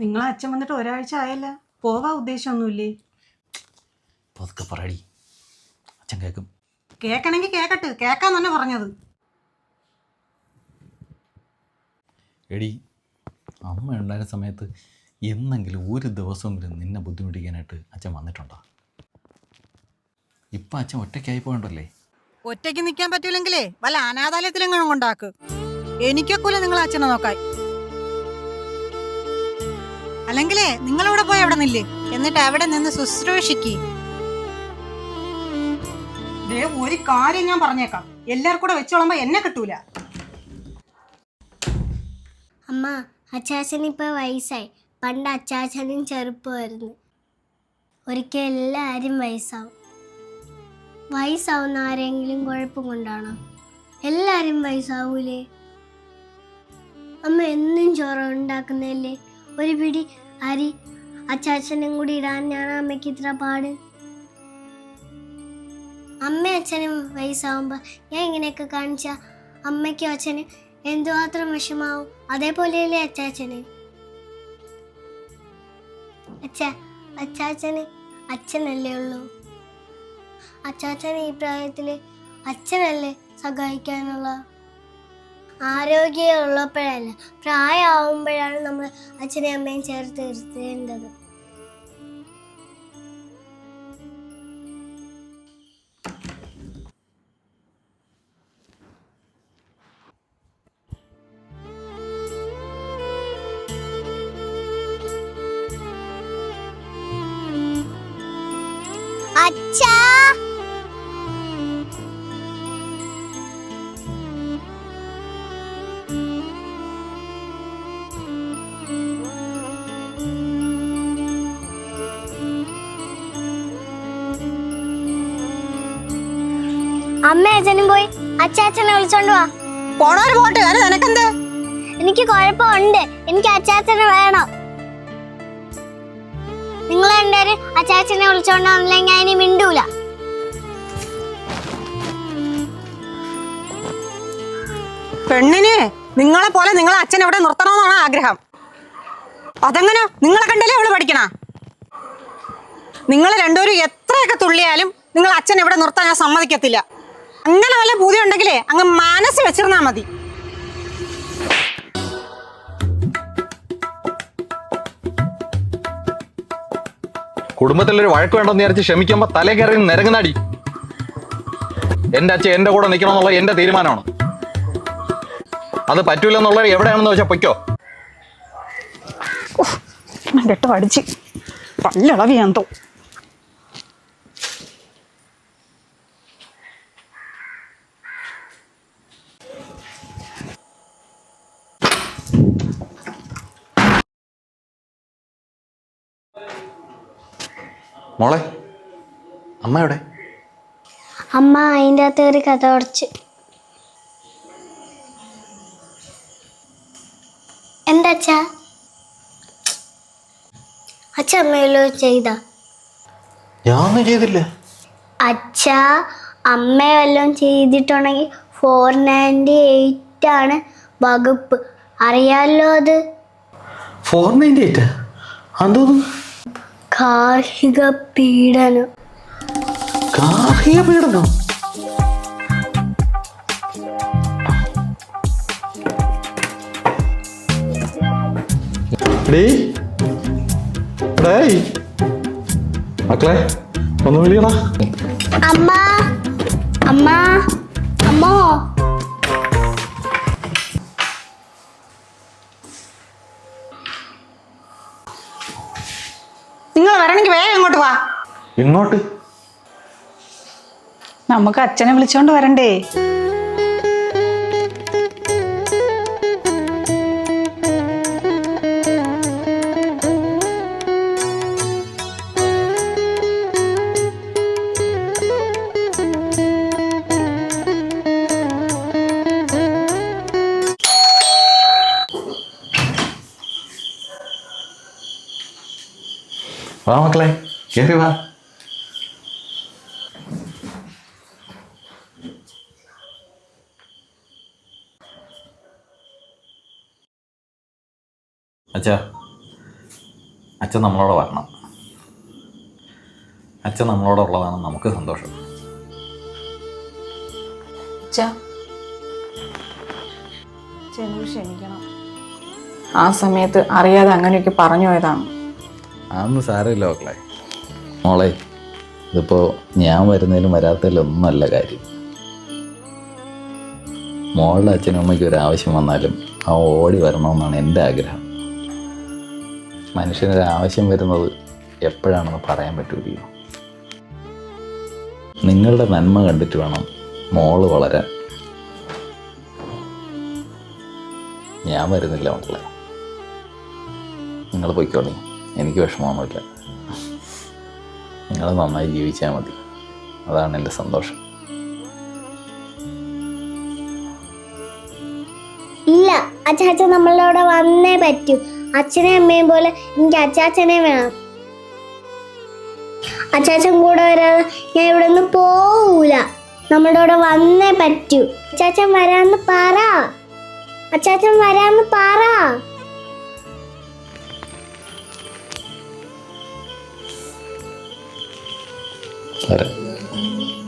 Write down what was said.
നിങ്ങളെ അച്ഛൻ വന്നിട്ട് ഒരാഴ്ച ആയല്ല. പോവാ ഉദ്ദേശമൊന്നുമില്ലേ? പതുക്കെ പറയടി. അച്ഛൻ കേൾക്കും കേക്കണെങ്കിൽ കേക്കട്ട്. കേക്കാൻ തന്നെ പറഞ്ഞത്. എടി അമ്മ ഉണ്ടായിരുന്ന സമയത്ത് എന്നെങ്കിലും ഒരു ദിവസമെങ്കിലും നിന്നെ ബുദ്ധിമുട്ടിക്കാനായിട്ട് അച്ഛൻ വന്നിട്ടുണ്ടോ? ഇപ്പം അച്ഛൻ ഒറ്റയ്ക്കായി പോകണ്ടല്ലേ? ഒറ്റയ്ക്ക് നിൽക്കാൻ പറ്റില്ലെങ്കിലേ വല്ല അനാഥാലയത്തിലെങ്ങാനും കൊണ്ടാക്ക്. എനിക്കൊക്കെ നിങ്ങൾ അച്ഛനെ നോക്കാൻ. അല്ലെങ്കിലേ നിങ്ങളവിടെ പോയി അവിടെ നില്ലേ. എന്നിട്ട് അവിടെ നിന്ന് ശുശ്രൂഷിക്ക്. ദേ, ഒരു കാര്യം ഞാൻ പറഞ്ഞേക്കാം. എല്ലാവർക്കും കൂടെ വെച്ചോളുമ്പോ എന്നെ കിട്ടൂല. അമ്മ അച്ചാച്ചൻ ഇപ്പൊ വയസ്സായി. പണ്ട് അച്ചാച്ചനും ചെറുപ്പമായിരുന്നു. ഒരിക്കൽ എല്ലാവരും വയസ്സാവും. വയസ്സാവുന്ന ആരെങ്കിലും കുഴപ്പം കൊണ്ടാണോ? എല്ലാരും വയസ്സാവൂലേ? അമ്മ എന്നും ചോറ് ഉണ്ടാക്കുന്നതല്ലേ? ഒരു പിടി അരി അച്ചാച്ചനും കൂടി ഞാൻ അമ്മയ്ക്ക് ഇത്ര പാട്. അമ്മ അച്ഛനും വയസ്സാവുമ്പോൾ ഞാൻ ഇങ്ങനെയൊക്കെ കാണിച്ച അമ്മയ്ക്കും അച്ഛനും എന്തുമാത്രം വിഷമാവും? അതേപോലെയല്ലേ അച്ചാച്ചന്? അച്ഛ അച്ചാച്ചന് അച്ഛനല്ലേ ഉള്ളൂ. അച്ചാച്ചന് ഈ പ്രായത്തിൽ അച്ഛനല്ലേ സഹായിക്കാനുള്ള ആരോഗ്യം ഉള്ളപ്പോഴല്ല പ്രായമാവുമ്പോഴാണ് നമ്മൾ അച്ഛനെയും അമ്മയും ചേർത്ത് നിർത്തേണ്ടത്. അച്ഛാ! അമ്മ അച്ഛനും പോയി. അച്ചാച്ചനെ വിളിച്ചോണ്ട് വാ. പോണവര് പോട്ടെ അത് നിനക്കെന്ത്? എനിക്ക് കുഴപ്പമുണ്ട്. എനിക്ക് അച്ചാച്ചനെ വേണം. നിങ്ങൾ രണ്ടുപേരും അച്ചാച്ചനെ വിളിച്ചോണ്ട് വന്നില്ലെങ്കിൽ ഞാൻ ഇനി മിണ്ടൂല. പെണ്ണിനെ നിങ്ങളെ പോലെ നിങ്ങളെ അച്ഛൻ എവിടെ നിർത്തണമെന്നാണ് ആഗ്രഹം. അതെങ്ങനെ? നിങ്ങളെ കണ്ടല്ലേ അവൾ പഠിക്കണ? നിങ്ങൾ രണ്ടുപേരും എത്രയൊക്കെ തുള്ളിയാലും നിങ്ങൾ അച്ഛൻ എവിടെ നിർത്താൻ ഞാൻ സമ്മതിക്കത്തില്ല. അങ്ങനെ വല്ല പൂതി ഉണ്ടെങ്കിലേ അങ്ങ് മനസ്സ് വെച്ചിരുന്നാ മതി. കുടുംബത്തിലൊരു വഴക്ക് വേണ്ടെന്ന് വിചാരിച്ച് ക്ഷമിക്കുമ്പോ തലേ കയറി നിരങ്ങുന്നാടി എന്റെ അച്ഛൻ എന്റെ കൂടെ നിൽക്കണമെന്നുള്ള എന്റെ തീരുമാനമാണ്. അത് പറ്റൂലെന്നുള്ളത് എവിടെയാണെന്ന് വെച്ചാൽ പൊയ്ക്കോ. കെട്ട് പഠിച്ച് പല്ലളവി മോളെ അമ്മ എവിടെ? അമ്മ അതിന്റെ അകത്ത് ഒരു കഥ ഉടച്ച് എന്താ അച്ഛാ? അച്ഛ അമ്മയല്ലോ ചെയ്ത? ഞാനൊന്നും ചെയ്തില്ല. അച്ഛ അമ്മ വല്ലതും ചെയ്തിട്ടുണ്ടെങ്കിൽ ഫോർ നയന്റി എയ്റ്റ് ആണ് വകുപ്പ്. അറിയാലോ അത്? ഫോർ നയന്റി എയ്റ്റ് അതൊന്നും ഗാർഹിക പീഡനം. ഗാർഹിക പീഡനം? മക്കളെ ഒന്ന് വിളിയടാ. അമ്മ അമ്മ അമ്മോ. ഇങ്ങോട്ട് വാ. ഇങ്ങോട്ട്. നമുക്ക് അച്ഛനെ വിളിച്ചോണ്ട് വരണ്ടേ? വാ മക്കളെ. കയറി വാ. അച്ഛ അച്ഛൻ നമ്മളോട് വരണം. അച്ഛൻ നമ്മളോടുള്ളതാണ് നമുക്ക് സന്തോഷം. ക്ഷമിക്കണം. ആ സമയത്ത് അറിയാതെ അങ്ങനെയൊക്കെ പറഞ്ഞു പോയതാണ്. അതൊന്നും സാരമില്ല മക്കളെ. മോളെ ഇതിപ്പോൾ ഞാൻ വരുന്നതിലും വരാത്തതിലും ഒന്നല്ല കാര്യം. മോളുടെ അച്ഛനും അമ്മയ്ക്ക് ഒരു ആവശ്യം വന്നാലും ആ ഓടി വരണമെന്നാണ് എന്റെ ആഗ്രഹം. മനുഷ്യനൊരു ആവശ്യം വരുന്നത് എപ്പോഴാണെന്ന് പറയാൻ പറ്റുകയോ നിങ്ങളുടെ നന്മ കണ്ടിട്ട് വേണം മോൾ വളരാൻ. ഞാൻ വരുന്നില്ല മക്കളെ നിങ്ങൾ പൊയ്ക്കോളി. എനിക്ക് വിഷമമൊന്നുമില്ല. നിങ്ങൾ നന്നായി ജീവിച്ചാൽ മതി. അതാണ് എന്റെ സന്തോഷം. ഇല്ല അച്ചാച്ച നമ്മളോട് വന്നേ പറ്റൂ. അച്ഛനെ അമ്മയും പോലെ എനിക്ക് അച്ചാച്ചനെ വേണം. അച്ചാച്ചൻ കൂടെ വരാതെ ഞാൻ ഇവിടെ നിന്ന് പോവൂല. നമ്മളുടെ കൂടെ വന്നേ പറ്റൂ. അച്ചാച്ചൻ വരാന്ന് പറ. അച്ചാച്ചൻ വരാന്ന് പറ. あれ。